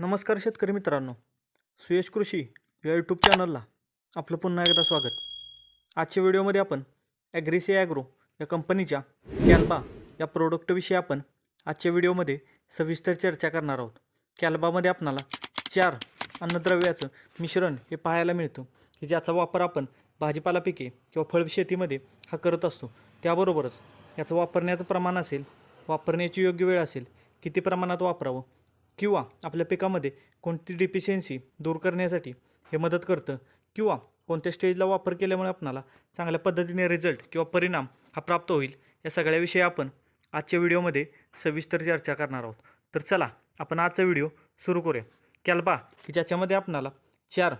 नमस्कार शेतकरी मित्रांनो. सुयश कृषी या यूट्यूब चॅनलला आपलं पुन्हा एकदा स्वागत. आजच्या व्हिडिओमध्ये आपण ॲग्रेसी ॲग्रो या कंपनीच्या कॅल्बा या प्रोडक्टविषयी आपण आजच्या व्हिडिओमध्ये सविस्तर चर्चा करणार आहोत. कॅल्बामध्ये आपणाला चार अन्नद्रव्याचं मिश्रण हे पाहायला मिळतं. की ज्याचा वापर आपण भाजीपाला पिके किंवा फळ शेतीमध्ये हा करत असतो. त्याबरोबरच याचं वापरण्याचं प्रमाण असेल वापरण्याची योग्य वेळ असेल किती प्रमाणात वापरावं किंवा आपल्या पिकामध्ये कोणती डिफिशियन्सी दूर करण्यासाठी हे मदत करतं किंवा कोणत्या स्टेजला वापर केल्यामुळे आपणाला चांगल्या पद्धतीने रिझल्ट किंवा परिणाम हा प्राप्त होईल या सगळ्याविषयी आपण आजच्या व्हिडिओमध्ये सविस्तर चर्चा करणार आहोत. तर चला आपण आजचा व्हिडिओ सुरू करूया. कॅल्बा की ज्याच्यामध्ये आपणाला चार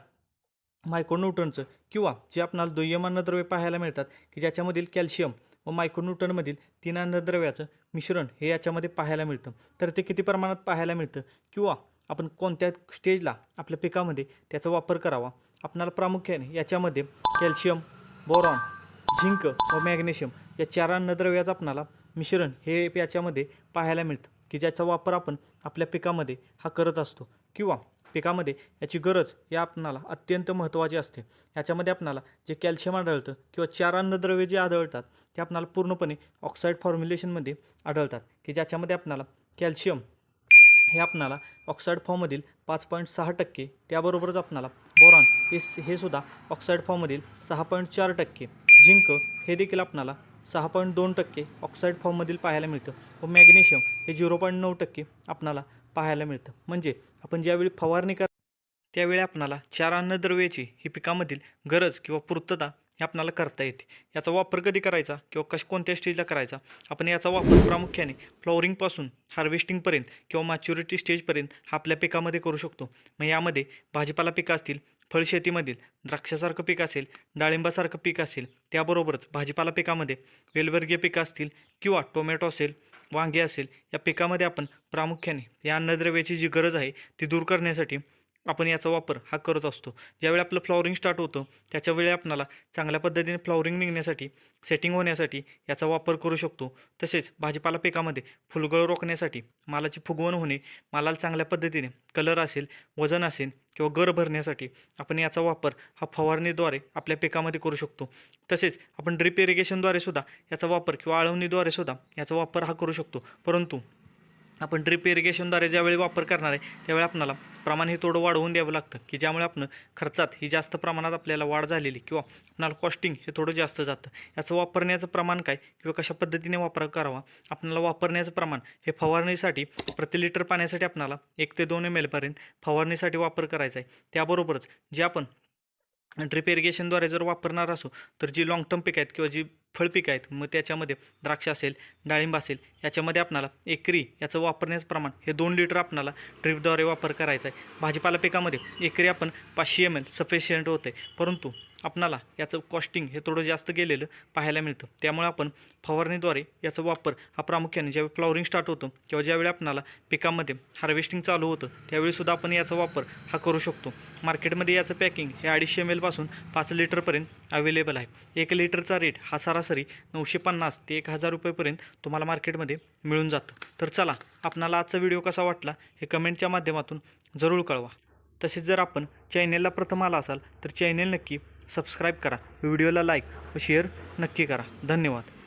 मायक्रोन्यूटनचं किंवा जे आपणाला दुय्यम अन्नद्रव्ये पाहायला मिळतात की ज्याच्यामधील कॅल्शियम व मायक्रोन्यूटनमधील तीन अन्नद्रव्याचं मिश्रण हे याच्यामध्ये पाहायला मिळतं. तर ते किती प्रमाणात पाहायला मिळतं? किंवा आपण कोणत्या स्टेजला आपल्या पिकामध्ये त्याचा वापर करावा? आपणाला प्रामुख्याने याच्यामध्ये कॅल्शियम बोरॉन झिंक व मॅग्नेशियम या चार अन्नद्रव्याचं आपणाला मिश्रण हे याच्यामध्ये पाहायला मिळतं की ज्याचा वापर आपण आपल्या पिकामध्ये हा करत असतो. किंवा पिकामध्ये याची गरज या आपणाला अत्यंत महत्त्वाची असते. याच्यामध्ये आपणाला जे कॅल्शियम आढळतं किंवा चार अन्नद्रव्ये जे आढळतात ते आपणाला पूर्णपणे ऑक्साईड फॉर्म्युलेशनमध्ये आढळतात. की ज्याच्यामध्ये आपणाला कॅल्शियम हे आपणाला ऑक्साईड फॉर्ममधील पाच पॉईंट सहा टक्के त्याबरोबरच आपणाला बोरॉन हे हे सुद्धा ऑक्साईड फॉर्ममधील सहा पॉईंट चार टक्के झिंक हे देखील आपणाला सहा पॉईंट दोन टक्के ऑक्साईड फॉर्ममधील पाहायला मिळतं. व मॅग्नेशियम हे झिरो पॉईंट नऊ टक्के आपणाला पाहायला मिळतं. म्हणजे आपण ज्यावेळी फवारणी कर त्यावेळी आपणाला चार अन्नद्रव्याची ही पिकामधील गरज किंवा पूर्तता हे आपणाला करता येते. याचा वापर कधी करायचा किंवा कश कोणत्या स्टेजला करायचा? आपण याचा वापर प्रामुख्याने फ्लॉवरिंगपासून हार्वेस्टिंगपर्यंत किंवा मॅच्युरिटी स्टेजपर्यंत हा आपल्या पिकामध्ये करू शकतो. मग यामध्ये भाजीपाला पिकं असतील फळशेतीमधील द्राक्षासारखं पीक असेल डाळिंबासारखं पीक असेल त्याबरोबरच भाजीपाला पिकामध्ये वेलवर्गीय पिकं असतील किंवा टोमॅटो असेल वांगे असेल या पिकामध्ये आपण प्रामुख्याने या अन्नद्रव्याची जी गरज आहे ती दूर करण्यासाठी आपण याचा वापर हा करत असतो. ज्यावेळी आपलं फ्लॉवरिंग स्टार्ट होतं त्याच्यावेळी आपणाला चांगल्या पद्धतीने फ्लॉवरिंग निघण्यासाठी सेटिंग होण्यासाठी याचा वापर करू शकतो. तसेच भाजीपाला पिकामध्ये फुलगळ रोखण्यासाठी मालाची फुगवण होणे मालाला चांगल्या पद्धतीने कलर असेल वजन असेल किंवा गर भरण्यासाठी आपण याचा वापर हा फवारणीद्वारे आपल्या पिकामध्ये करू शकतो. तसेच आपण ड्रिप इरिगेशनद्वारे सुद्धा याचा वापर किंवा आळवणीद्वारे सुद्धा याचा वापर हा करू शकतो. परंतु आपण ड्रिप इरिगेशनद्वारे ज्यावेळी वापर करणार आहे त्यावेळी आपणाला प्रमाण हे थोडं वाढवून द्यावं लागतं. की ज्यामुळे आपण खर्चात ही जास्त प्रमाणात आपल्याला वाढ झालेली किंवा आपणाला कॉस्टिंग हे थोडं जास्त जातं. याचं वापरण्याचं प्रमाण काय किंवा कशा पद्धतीने वापर करावा आपल्याला वापरण्याचं प्रमाण हे फवारणीसाठी प्रति लिटर पाण्यासाठी आपणाला एक ते दोन एम एलपर्यंत फवारणीसाठी वापर करायचा आहे. त्याबरोबरच जे आपण ड्रिप इरिगेशनद्वारे जर वापरणार असो तर जी लाँग टर्म पिकं आहेत किंवा जी फळपिकं आहेत मग त्याच्यामध्ये द्राक्ष असेल डाळिंब असेल याच्यामध्ये आपणाला एकरी याचं वापरण्याचं प्रमाण हे दोन लिटर आपणाला ड्रिपद्वारे वापर करायचा आहे. भाजीपाला पिकामध्ये एकरी आपण पाचशे एम एल सफिशियंट होते परंतु आपणाला याचं कॉस्टिंग हे थोडं जास्त गेलेलं पाहायला मिळतं. त्यामुळे आपण फवारणीद्वारे याचा वापर हा प्रामुख्याने ज्यावेळी फ्लॉवरिंग स्टार्ट होतं किंवा ज्यावेळी आपणाला पिकामध्ये हार्वेस्टिंग चालू होतं त्यावेळीसुद्धा आपण याचा वापर हा करू शकतो. मार्केटमध्ये याचं पॅकिंग हे अडीचशे एम एलपासून पाच लिटरपर्यंत अवेलेबल आहे. एक लिटरचा रेट हा सरासरी नऊशे पन्नास ते एक हजार रुपयेपर्यंत तुम्हाला मार्केटमध्ये मिळून जातं. तर चला आपणाला आजचा व्हिडिओ कसा वाटला हे कमेंटच्या माध्यमातून जरूर कळवा. तसेच जर आपण चॅनेलला प्रथम आला असाल तर चॅनेल नक्की सबस्क्राईब करा. व्हिडिओला लाईक व शेअर नक्की करा. धन्यवाद.